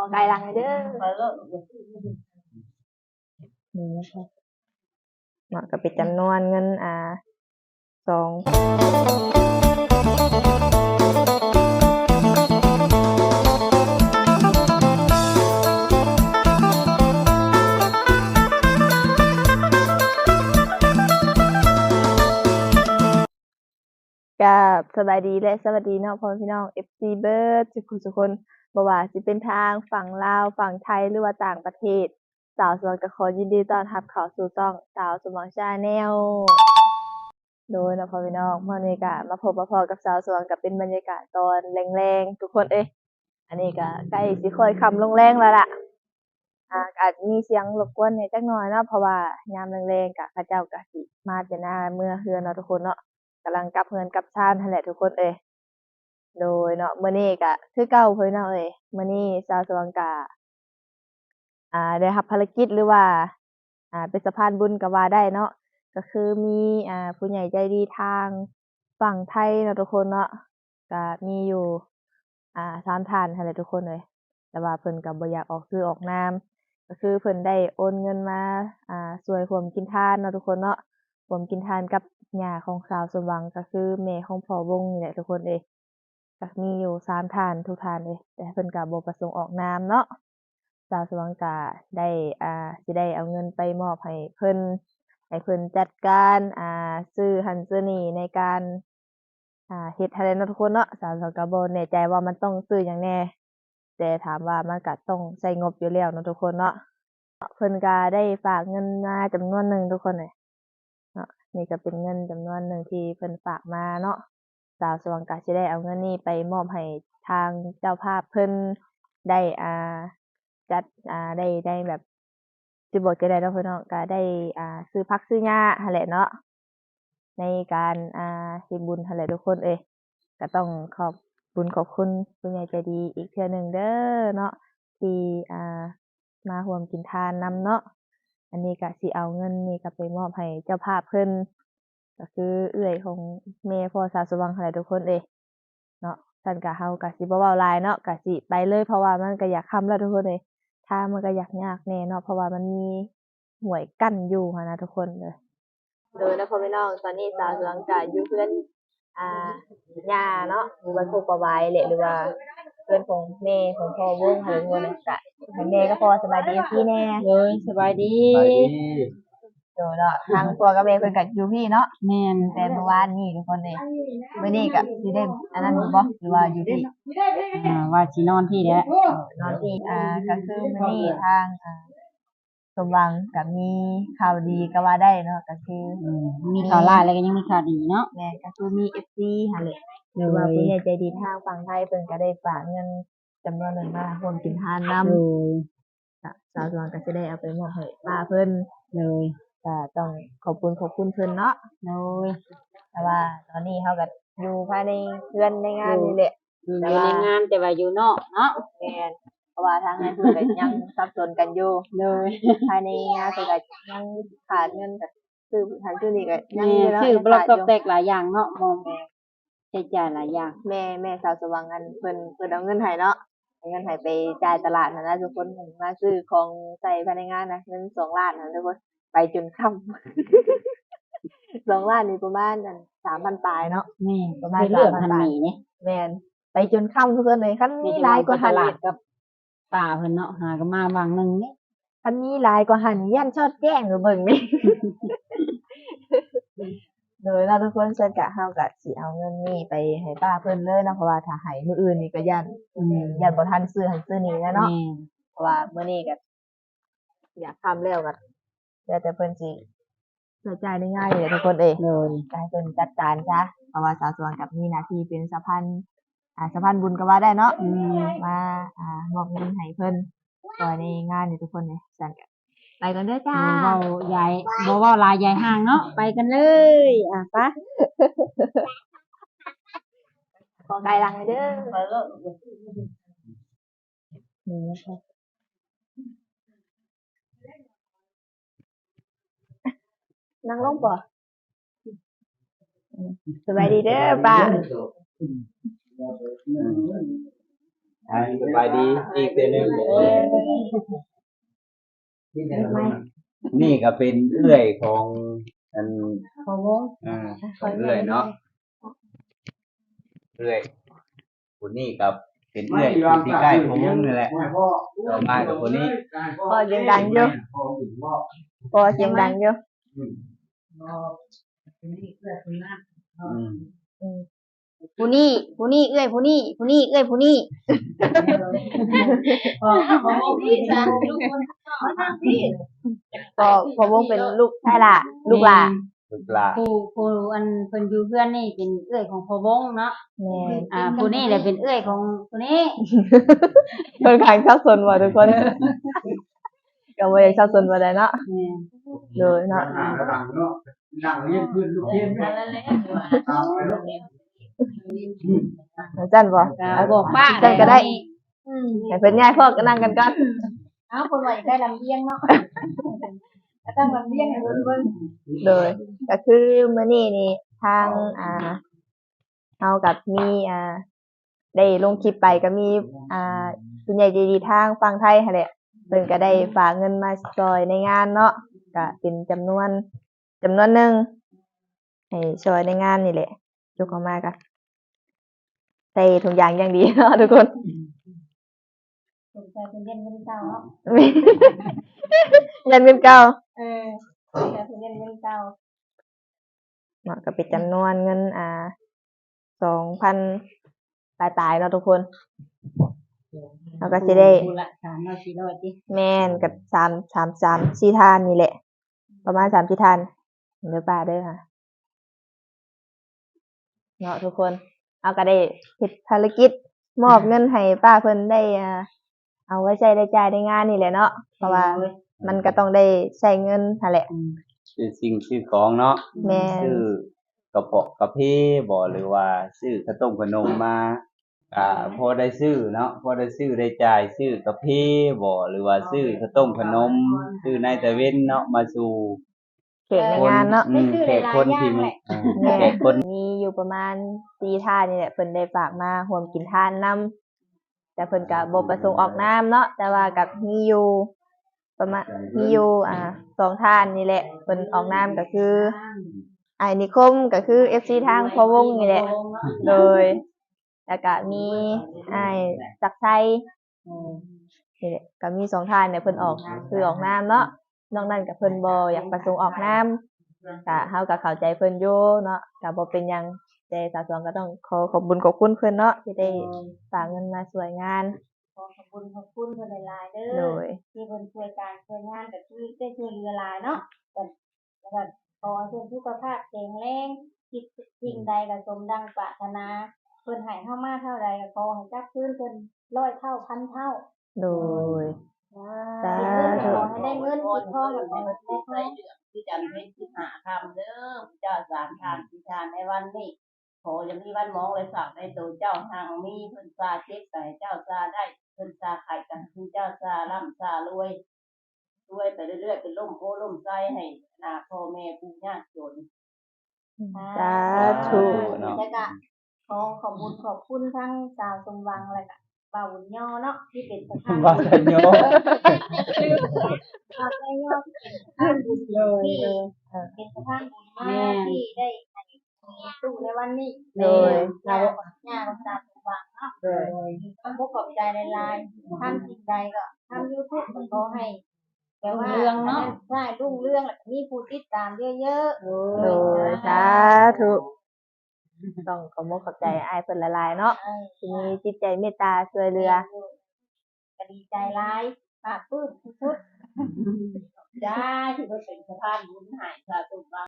อไกลหลังเด้อนี่นะคะเนาะก็เป็นจำนวนเงินอ่าสองกับสบายดีและสวัสดีเนาะพ่อพี่น้อง FC เบิร์ดทุกคนทุกคน บ่ว่าสิเป็นทางฝั่งลาว ฝั่งไทย หรือว่าต่างประเทศ สาวสวนก็ขอยินดีต้อนรับเข้าสู่ช่องสาวสมองชาแนล โดยนะพ่อพี่น้องเมื่อนี้ก็มาพบมาพอกับสาวสวนกับเป็นบรรยากาศตอนแรงๆทุกคนเอ้ยอันนี้ก็ใกล้สิค่อยคำลงแรงแล้วล่ะอ่าอาจมีเสียงรบกวนในจักหน่อยเนาะเพราะว่ายามแรงๆก็เขาเจ้าก็สิมาแต่หน้าเมื่อเฮือนเนาะทุกคนเนาะกำลังกลับเฮือนกลับชานนั่นแหละทุกคนเอ้ย โดยเนาะมื้อนี้ก็คือเก่าเพิ่นเนาะเอ้ยมื้อนี้สาวสวนก็อ่า ได้รับภารกิจหรือว่า อ่า เป็นสะพานบุญก็ว่าได้เนาะก็คือมีอ่าผู้ใหญ่ใจดีทางฝั่งไทยเนาะทุกคนเนาะก็มีอยู่ อ่าสามท่านนั่นแหละทุกคนเลยแต่ว่าเพิ่นก็บ่อยากออกชื่อออกนามก็คือเพิ่นได้โอนเงินมาอ่าช่วยร่วมกินทานเนาะทุกคนเนาะร่วมกินทานกับย่าของสาวสมหวังก็คือแม่ของพ่อวงนี่แหละทุกคนเอย ก็มีอยู่สามทานทุกทานเลยแต่เพิ่นก็บ่ประสงค์ออกนามเนาะสาวสว่างกาได้อ่าสิได้เอาเงินไปมอบให้เพิ่นให้เพิ่นจัดการอ่าซื้อหันซื้อนี่ในการอ่าเฮ็ดให้ได้เนาะทุกคนเนาะสาวสว่างก็บ่แน่ใจว่ามันต้องซื้อหยังแน่แต่ถามว่ามันก็ต้องใช้งบอยู่แล้วเนาะทุกคนเนาะเพิ่นก็ได้ฝากเงินมาจำนวนหนึ่งทุกคนเลยเนาะนี่ก็เป็นเงินจำนวนหนึ่งที่เพิ่นฝากมาเนาะ สาวสว่างก็สิได้เอาเงินนี้ไปมอบให้ทางเจ้าภาพเพิ่นได้อ่าจัดอ่าได้ได้แบบสิบอกจั่งใดเนาะพี่น้องก็ได้อ่าซื้อผักซื้อหญ้าหั้นแหละเนาะในการอ่าเฮ็ดบุญหั้นแหละทุกคนเอ้ยก็ต้องขอบบุญขอบคุณผู้ใหญ่ใจดีอีกเทื่อหนึ่งเด้อเนาะที่อ่ามาร่วมกินทานนำเนาะอันนี้ก็สิเอาเงินนี่ก็ไปมอบให้เจ้าภาพเพิ่น ก็คือเอื้อยของแม่พ่อสาวสว่างหั้นแหละทุกคนเอ้ยเนาะซั่นก็เฮาก็สิบ่เว้าหลายเนาะก็สิไปเลยเพราะว่ามันก็อยากค่ำแล้วทุกคนเอ้ยทางมันก็ยากยากแน่เนาะเพราะว่ามันมีห้วยกั้นอยู่หั้นนะทุกคนเลยโดยนะพ่อแม่น้องตอนนี้สาวสวงก็อยู่เพื่อนอ่าย่าเนาะอยู่บ้านโคกประไว้แหละหรือว่าเพื่อนของแม่ของพ่อวงอะไรพวกนั้นก็ให้แม่ก็พอสบายดีพี่แน่เลยสบายดีไปดี โดยเนาะทางพ่อกับแม่เพิ่นก็อยู่พี่เนาะแม่นแต่เมื่อวานนี้ทุกคนเลยมื้อนี้ก็สิได้อันนั้นอยู่บ่หรือว่าอยู่ที่อ่าว่าสินอนที่แหละนอนที่อ่าก็คือมื้อนี้ทางอ่าสมหวังก็มีข่าวดีก็ว่าได้เนาะก็คืออืมมีข่าวร้ายแล้วก็ยังมีข่าวดีเนาะแม่นก็คือมี FC หั่นแหละหเลรือว่าผู้ใหญ่ใจดีทางฝั่งไทยเพิ่นก็ได้ฝากเงินจำนวนหนึ่งมาร่วมกินทานนำเลยก็สาวสวงก็สิได้เอาไปมอบให้ป้าเพิ่นเลย ก็ต้องขอบคุณขอบคุณเพิ่นเนาะเลยแต่ว่า ตอนนี้เฮาก็อยู่ภายในเรือนในงานนี่แหละ อยู่แต่ในว่า งานแต่ว่าอยู่นอกเนาะแม่นเพราะว่าทางนั้นเพิ่นก็ยังสับสนกันอยู่เลยภายในงานเพิ่นก็ยังขาดเงินก็ซื้อทางซื้อนี่ก็ยังแม่อยู่เนาะชื่อยังบล็อกขาดตอกยู่แตกหลายอย่างเนาะมองใช้จ่ายหลายอย่างแม่แม่สาวสว่างอันเพิ่นเพิ่นเอาเงินให้เนาะเอาเงินให้ไปจ่ายตลาดนั่นนะทุกคนมาซื้อของใส่ภายในงานนะเงินสองล้านนะทุกคน ไปจนค่ำสองล้านนี่ประมาณอันสามพันปลายเนาะแม่ประมาณเป็นเรื่อง3,000พันหนีเนี่ยแม่นไปจนค่ำทุกคนเลยคันนี้หลายกว่าหันตลาอีดกกับป่าเพิ่นเนาะหาก็มาบางหนึงนี่คันนี้หลายกว่าหันนี่ยันชอดแจ้งหรือเบิ่งนี่โดยเราทุกคนเชิญกะเฮากะสิเอาเงินนี่ไปให้ป้าเพิ่นเลยเนาะเพราะว่าถ้าให้มื้ออื่นนี่ก็ยันอืมยันบ่ทันซื้อหันซื้อนี่นะเนาะแม่เพราะว่ามื้อนี้ก็อยากทำแล้วก็ แล้วแต่เพิ่นสิใช้จ่ายได้ง่ายเลยทุกคนเอ้ยเลยก็ให้เพิ่นจัดการซะเพราะว่าสาวสวนกับมีหน้าที่เป็นสะพานอ่าสะพานบุญก็ว่าได้เนาะอืมมาอ่ามอบเงินให้เพิ่นซอยในงานนี่ทุกคนเลยสั่นกันไปกันเด้อจ้าเว้าใหญ่บ่เว้าหลายใหญ่ห่างเนาะไปกันเลยอะไปขอไกลหลังเด้อ นี่นะคะนั่งลงป่ะสบายดีเด้อป้าอ่าสบายดีอีกเดือนหนึงนี่ก็เป็นเอื้อยของอันพอวงอ่าเอื้อยเนาะเอื้อยคนนี้กับเป็นเอื้อยคนที่ใกล้ผมนี่แหละต่อมากับคนนี้พอเสียงดังอยู่พอเสียงดังอยู่อื ผู้นี่ผู้นี่เอ้ยผู้นี่ผู้นี่เอ้ยผู้นี่พอพอวงพี่จ้ะพอพอวงเป็นลูกใช่ล่ะลูกหล่ะลูกลานผู้ผู้อันเพิ่นอยู่เพื่อนนี่เป็นเอื้อยของพอวงเนาะอ่าผู้นี่แหละเป็นเอื้อยของผู้นี้เพิ่นขายข้าวสนบ่ทุกคน ก็บ่ได้ข้าวสนบ่ได้เนาะแม่โดยเนาะนั่งเรียนพื้นลูกเรียนไม่ตามไปลูกจันบ่ก็บอกป้าจันก็ได้ให้เพิ่นย้ายพ่อก็นั่งกันก่อนเอ้าคนว่าอยากได้ลำเลียงเนาะก็ต้องลำเลียงให้เบิ่งเบิ่งโดยก็คือมื้อนี้นี่ทางอ่าเฮากับมีอ่าได้ลงคลิปไปก็มีอ่าคุณยายใจดีทางฝั่งไทยหั่นแหละ เพิ่นก็ได้ฝากเงินมาซอยในงานเนาะก็เป็นจำนวนจำนวนหนึงให้ช่วยในงานนี่แหละยกออกมาก็ใส่ถุงยางอย่างดีเนาะทุกคนสนใจเป็นเย็นเป็นเก่าเนาะเงินเงินเก่าเออสนใจเป็นเย็นเป็นเก่าเนาะก็เป็นจำนวนเงินอ่าสองพันปลายๆเนาะทุกคน เราก็จะได้ผู้ละสามร้อยสี่ร้อยติแม่นกับสามสามสามสี่ทานนี่แหละ ประมาณสามสี่ทานเด้อป้าเด้อค่ะเนาะทุกคน เอาก็ได้เฮ็ดภารกิจมอบเงินให้ป้าเพิ่นได้อ่าเอาไว้ใช้ได้จ่ายในงานนี่แหละเนาะเพราะว่ามันก็ต้องได้ใช้เงินนั่นแหละชื่อสิ่งชื่อของเนาะแม่นชื่อกระเปาะกระเพบ่หรือว่าซื้อข้าวต้มขนมมา อ่าพอได้ซื้อเนาะพอได้ซื้อได้จ่ายซื้อกระเพบ่หรือว่าซื้อข้าวต้มขนม ซื้อในตะเว้นเนาะมาสู่เขตในงานเนาะอืมแขกคนที่มีอ่าแม่แขกคนมีอยู่ประมาณสี่ท่านนี่แหละเพิ่นได้ฝากมาร่วมกินทานนํแต่เพิ่นก็บ่ประสงค์ออกนามเนาะแต่ว่ากับมีอยู่ประมาณมีอยู่อ่าสองท่านนี่แหละเพิ่นออกนามก็คือไอ้ายนิคมก็คือ FC ทางพอวงนี่แหละ โดย แล้วก็มีไอ้ายศักดิ์ชัยนี่แหละก็มีสองท่านเนี่ยเพิ่นออกคือออกนามเนาะนอกนั้นก็เพิ่นบ่อยากประสงค์ออกนามก็เฮาก็เข้าใจเพิ่นอยู่เนาะก็บ่เป็นหยังแต่สาวสองก็ต้องขอขอบคุญขอบคุณเพิ่นเนาะที่ได้ฝากเงินมาช่วยงานขอขอบคุณขอบคุณเพิ่นหลายๆเด้โดอยที่เพิ่นช่วยการช่วยงานก็คือได้ช่วยเหลือหลายเนาะก็แล้วก็ขอให้เพิ่นสุขภาพแข็งแรงคิดสิ่งใดก็สมดังปรารถนา พิ่นให้เฮามาเท่าใดก็ขอให้จักคืนเพิ่นร้อยเท่าพันเท่า โดยสาขธุอให้ได้เงินอีกทองกับได้ในในเดือนที่จันทร์เป็นสิบหาคำเด้อเจ้าสามทานสิทานในวันนี้ขออย่างที่วันมองเลยฝากในตัวเจ้าทางมีเพิ่นซาเจ็บแต่เจ้าซาได้เพิ่นซาไข่กันคือเจ้าซาร่ำซารวยรวยไปเรื่อยๆเป็นล่มโพล่มไส้ให้อนาพ่อแม่ปู่ย่าจนสาธุแล้วก็ ขอขอบคุณขอบคุณทั้งชาวสมวังและก็บ่าวบุญย่อเนาะที่เป็นสะพานว่าจะโยบ่าวใจย่อที่เป็นสะพานบุญที่เป็นสะพานบุญมากที่ได้ให้มีตู้ในวันนี้โดยเราญาติชาวสมวังเนาะโดยต้องขอบใจหลายๆทำสิ่งใดก็ทำยูทูบก็ขอให้แต่ว่าใช่รุ่งเรื่องแล้วก็มีผู้ติดตามเยอะๆโดยสาธุ ต้องขอมขอบใจอ้ายเพิ่นหลายๆเนาะที่มีจิตใจเมตตาช่วยเหลือก็ดีใจร้ายปราบปลื้มสุดได้ที่เพิ่นเป็นสะพานบุญใหายสาธุว่า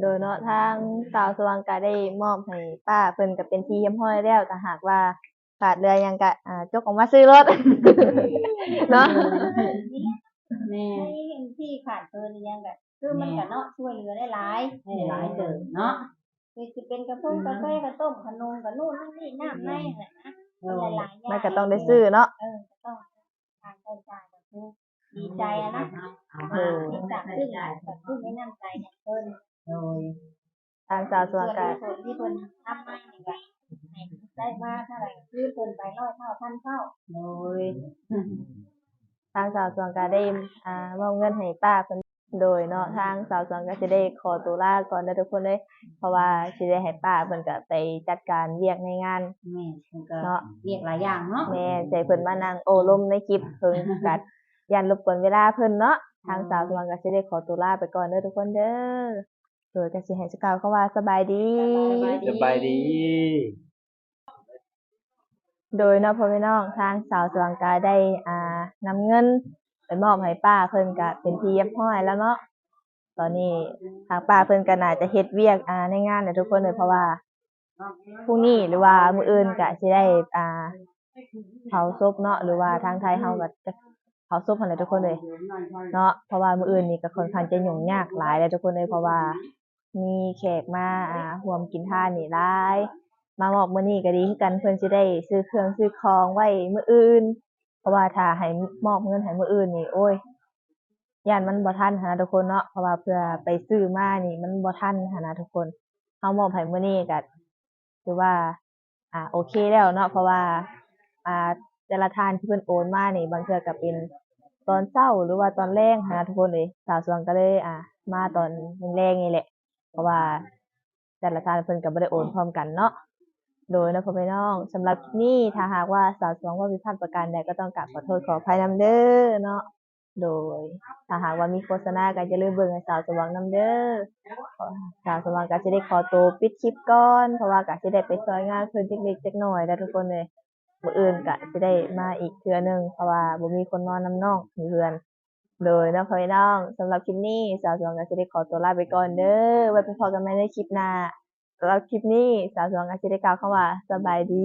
โดยเนาะทางสาวสว่างก็ได้มอบให้ป้าเพิ่นก็เป็นที่เยี่ยมห้อยแล้วแต่หากว่าขาดเรือหยังก็อ่าจกออกมาซื้อรถเนาะแม่ๆให้ที่ขาดเกินยังแบบคือมันก็เนาะช่วยเหลือได้หลายให้หลายเติมเนาะ คือจะเป็นกระพุ้งกาแฟกระต้มขนมกระนู่นนั่นนี่น้ำในแหละนะมันหลายๆอย่างมันก็ต้องได้ซื้อเนาะเออก็ต้องการใช้จ่ายก็คือดีใจอะนะเออที่จากซึ่งจากซึ่งไม่น้ำใจเนี่ยเพิ่นโดยทางสาวสส่วว่างนก็ส่วนที่เพิ่นทำมาเนี่ยก็ให้ได้ได้มาเท่าไหร่คือเพิ่นไปร้อยเท่าพันเท่าโดยทางสาวสวงก็ได้อ่ามอบเงินให้ป้าเพิ่น โดยเนาะทางสาวสวงก็สิได้ขอตัวลาก่อนเด้อทุกคนเลยเพราะว่าสิได้ให้ป้าเพิ่นก็ไปจัดการเวียกในงาน แม่เพิ่นก็เนาะ เรียกหลายอย่างเนาะ แม่ใจเพิ่นมานั่งโอ้ลมในคลิปเพิ่นกัดยันรบกวนเวลาเพิ่นเนาะทางสาวสวงก็สิได้ขอตัวลาไปก่อนเด้อทุกคนเด้อโดยก็สิให้สกล่าวคำว่าสบายดีสบายดี โดยเนาะพ่อแม่น้องทางสาวสว่างกาได้อ่านำเงิน ไปมอบให้ป้าเพิ่นก็เป็นที่เรียบร้อยแล้วเนาะตอนนี้ทางป้าเพิ่นก็น่าจะเฮ็ดเวียกอ่าในงานแหละทุกคนเลยเพราะว่าพรุ่งนี้หรือว่ามื้ออื่นก็สิได้อ่าเผาศพเนาะหรือว่าทางไทยเฮาก็จะเผาศพหั่นแหละทุกคนเลยเนาะเพราะว่ามื้ออื่นนี่ก็ค่อนข้างจะยุ่งยากหลายเลยทุกคนเลยเพราะว่ามีแขกมาอ่าร่วมกินทานนี่หลาย มามอบมื้อนี้ก็ดีคือกันเพิ่นสิได้ซื้อเครื่องซื้อของไว้มื้ออื่น ราะว่าถ้าให้มอบเงินให้มืออื่นนี่โอ้ยย่านมันบ่ทันหนะทุกคนเนาะเพราะว่าเพื่อไปซื้อมานี่ มันบ่ทันหนะทุกคนเฮามอบให้มื้อนี้ก็ถือว่า อ่า โอเคแล้วเนาะเพราะว่า อ่าแต่ละทานที่เพิ่นโอนมานี่ บางเทื่อก็เป็นตอนเช้าหรือว่าตอนแลงหนะทุกคนเอ้ยสาวสวงก็เลย อ่า มาตอนแลงๆนี่แหละ เพราะว่าแต่ละทานเพิ่นก็บ่ได้โอนพร้อมกันเนาะ โดยนะพ่อแม่น้องสำหรับคลิปนี้ถ้าหากว่าสาวสวงว่าผิดพลาดประการใดก็ต้องกราบขอโทษขออภัยนํเด้อเนาะโดยถ้าหากว่ามีโฆษณาก็อย่าลืมเบิ่งให้สาวสวงนํเด้อขอสาวสวงก็สิได้ขอตัวปิดคลิปก่อนเพราะว่าก็สิได้ไปซอยงานเพิ่นจักเล็กจักน้อยแล้วทุกคนเลยมื้ออื่นก็สิได้มาอีกเทื่อหนึงเพราะว่าบ่มีคนนอนนํน้องอยู่เฮือนโดยเนาะพ่อแม่น้องสำหรับคลิปนี้สาวสวงก็สิได้ขอตัวลาไปก่อนเด้อไว้พบกันใหม่ในคลิปหน้าสำห รับคลิปนี้สาวสวงอาชีพได้กล่าวคำว่าสบายดี